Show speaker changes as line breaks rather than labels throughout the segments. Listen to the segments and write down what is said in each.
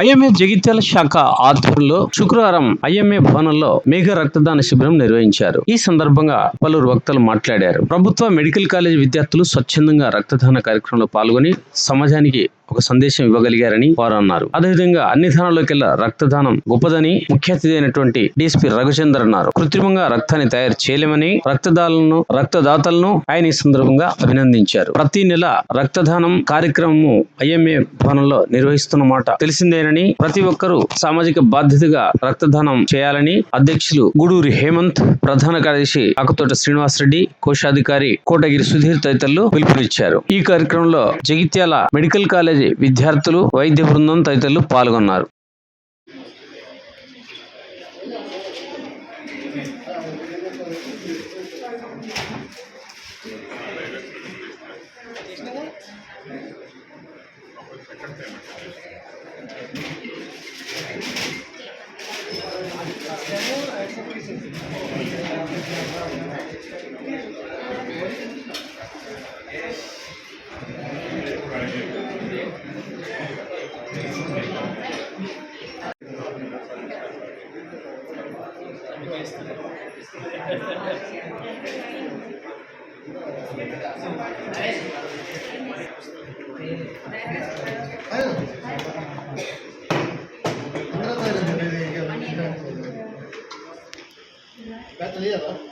IMA Jagtial శాఖ ఆధ్వర్యంలో శుక్రవారం ఐఎంఏ భవనంలో మేఘ రక్తదాన శిబిరం నిర్వహించారు. ఈ సందర్భంగా పలువురు వక్తలు మాట్లాడారు. ప్రభుత్వ మెడికల్ కాలేజ్ విద్యార్థులు స్వచ్ఛందంగా రక్తదాన కార్యక్రమంలో పాల్గొని సమాజానికి ఒక సందేశం ఇవ్వగలిగారని వారు అన్నారు. అదేవిధంగా అన్ని దానాల్లోకెల్లా రక్తదానం గొప్పదని ముఖ్య అతిథి అయినటువంటి డిఎస్పీ రఘుచందర్ అన్నారు. కృత్రిమంగా రక్తాన్ని తయారు చేయలేమని రక్తదాలను రక్తదాతలను ఆయన ఈ సందర్భంగా అభినందించారు. ప్రతి నెల రక్తదానం కార్యక్రమము ఐఎంఏ భవనంలో నిర్వహిస్తున్న మాట తెలిసిందేనని ప్రతి ఒక్కరూ సామాజిక బాధ్యతగా రక్తదానం చేయాలని అధ్యక్షులు గూడూరి హేమంత్ ప్రధాన కార్యదర్శి ఆకుతోట శ్రీనివాస్ రెడ్డి కోశాధికారి కోటగిరి సుధీర్ తదితరులు పిలుపునిచ్చారు. ఈ కార్యక్రమంలో జగిత్యాల మెడికల్ కాలేజ్ విద్యార్థులు వైద్య బృందం తదితరులు పాల్గొన్నారు.
哎。哎。俺们在这边的叫。来这里了。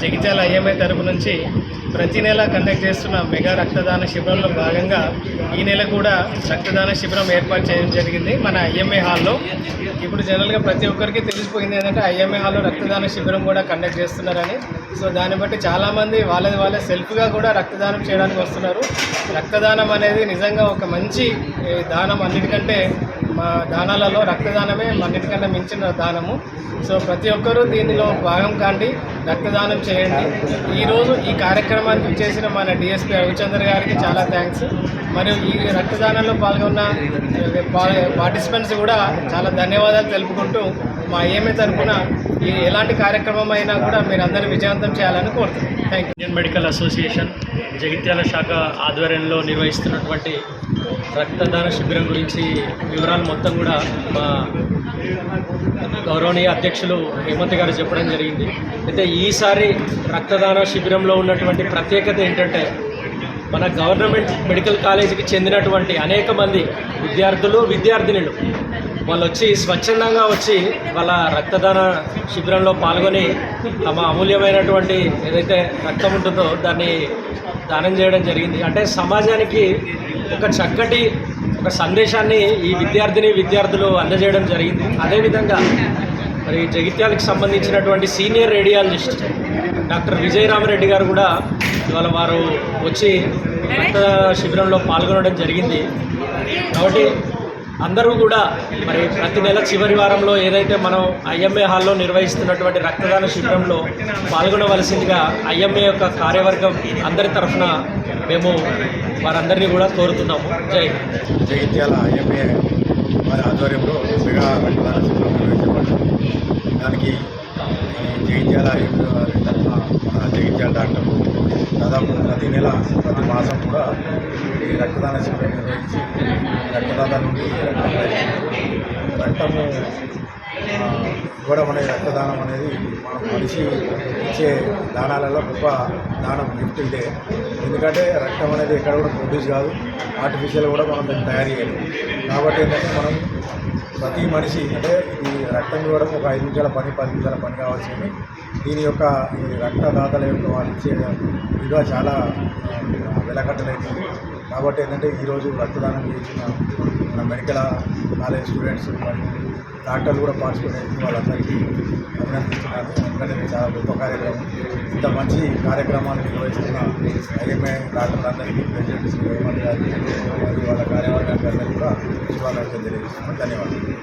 జగిత్యాల ఐఎంఐ తరపు నుంచి ప్రతి నెల కండక్ట్ చేస్తున్న మెగా రక్తదాన శిబిరంలో భాగంగా ఈ నెల కూడా రక్తదాన శిబిరం ఏర్పాటు చేయడం జరిగింది. మన ఐఎంఏ హాల్లో. ఇప్పుడు జనరల్గా ప్రతి ఒక్కరికి తెలిసిపోయింది ఏంటంటే ఐఎంఏ హాల్లో రక్తదాన శిబిరం కూడా కండక్ట్ చేస్తున్నారని. సో దాన్ని బట్టి చాలామంది వాళ్ళది వాళ్ళే సెల్ఫ్గా కూడా రక్తదానం చేయడానికి వస్తున్నారు. రక్తదానం అనేది నిజంగా ఒక మంచి దానం అన్నిటికంటే మా దానాలలో రక్తదానమే అన్నిటికన్నా మించిన దానము. సో ప్రతి ఒక్కరూ దీనిలో భాగం కాండి రక్తదానం చేయండి. ఈరోజు ఈ కార్యక్రమానికి చేసిన మన డిఎస్పి రవిచంద్ర గారికి చాలా థ్యాంక్స్. మరియు ఈ రక్తదానంలో పాల్గొన్న పార్టిసిపెంట్స్ కూడా చాలా ధన్యవాదాలు తెలుపుకుంటూ మా ఏమే తరఫున ఈ ఎలాంటి కార్యక్రమం అయినా కూడా మీరు అందరూ విజయవంతం చేయాలని కోరుతున్నాను thank you.
Indian medical association Jagtial శాఖ ఆధ్వర్యంలో నిర్వహిస్తున్నటువంటి రక్తదాన శిబిరం గురించి వివరాలు మొత్తం కూడా మా గౌరవనీయ అధ్యక్షులు హేమంత్ గారు చెప్పడం జరిగింది. అయితే ఈసారి రక్తదాన శిబిరంలో ఉన్నటువంటి ప్రత్యేకత ఏంటంటే మన గవర్నమెంట్ మెడికల్ కాలేజీకి చెందినటువంటి అనేక మంది విద్యార్థులు విద్యార్థినులు వాళ్ళు వచ్చి స్వచ్ఛందంగా వచ్చి వాళ్ళ రక్తదాన శిబిరంలో పాల్గొని తమ అమూల్యమైనటువంటి ఏదైతే రక్తం ఉంటుందో దాన్ని దానం చేయడం జరిగింది. అంటే సమాజానికి ఒక చక్కటి ఒక సందేశాన్ని ఈ విద్యార్థిని విద్యార్థులు అందజేయడం జరిగింది. అదేవిధంగా మరి జగిత్యాలకు సంబంధించినటువంటి సీనియర్ రేడియాలజిస్ట్ డాక్టర్ విజయరామరెడ్డి గారు కూడా ఇవాళ వారు వచ్చి రక్త శిబిరంలో పాల్గొనడం జరిగింది. కాబట్టి అందరూ కూడా మరి ప్రతి నెల చివరి వారంలో ఏదైతే మనం ఐఎంఏ హాల్లో నిర్వహిస్తున్నటువంటి రక్తదాన శిబిరంలో పాల్గొనవలసిందిగా ఐఎంఏ యొక్క కార్యవర్గం అందరి తరఫున మేము వారందరినీ కూడా కోరుతున్నాము జై హింద్.
జగిత్యాల ఐఎంఏ వారి ఆధ్వర్యంలో మెగా రక్తదాన శిబిరం దానికి జగిత్యాల జగిత్యాల డాక్టర్ దాదాపు ప్రతి నెల ప్రతి మాసం కూడా ఈ రక్తదాన శిబిరం నిర్వహించి రక్తదాత నుండి రక్తము ఇవ్వడం అనేది రక్తదానం అనేది మనం మనిషి ఇచ్చే దానాలలో గొప్ప దానం గిఫ్ట్ ఇదే. ఎందుకంటే రక్తం అనేది ఎక్కడ కూడా ప్రొడ్యూస్ కాదు. ఆర్టిఫిషియల్ కూడా మనం దాన్ని తయారు చేయలేము. కాబట్టి ఏంటంటే మనం ప్రతి మనిషి అంటే ఇది రక్తం ఇవ్వడం ఒక ఐదు నిమిషాల పని పది నిమిషాల పని కావాల్సింది దీని యొక్క ఈ రక్తదాతల యొక్క వాళ్ళు ఇచ్చే విలువ చాలా వెలకట్టలేదు కాబట్టి ఏంటంటే ఈరోజు రక్తదానం చేసిన మన మెడికల్ కాలేజ్ స్టూడెంట్స్ మరియు డాక్టర్లు కూడా పార్టిసిపేట్ అయిన వాళ్ళందరికీ అభినందిస్తున్నాను ఎందుకంటే చాలా గొప్ప కార్యక్రమం. ఇంత మంచి కార్యక్రమాన్ని నిర్వహిస్తున్న ఐఎంఏ డాక్టర్లందరికీ ప్రెసిడెంట్ శ్రీ హేమంత్ గారికి మరియు వాళ్ళ కార్యవర్గానికి అందరికీ కూడా శుభాకాంక్షలు తెలియజేస్తున్నాను. ధన్యవాదాలు.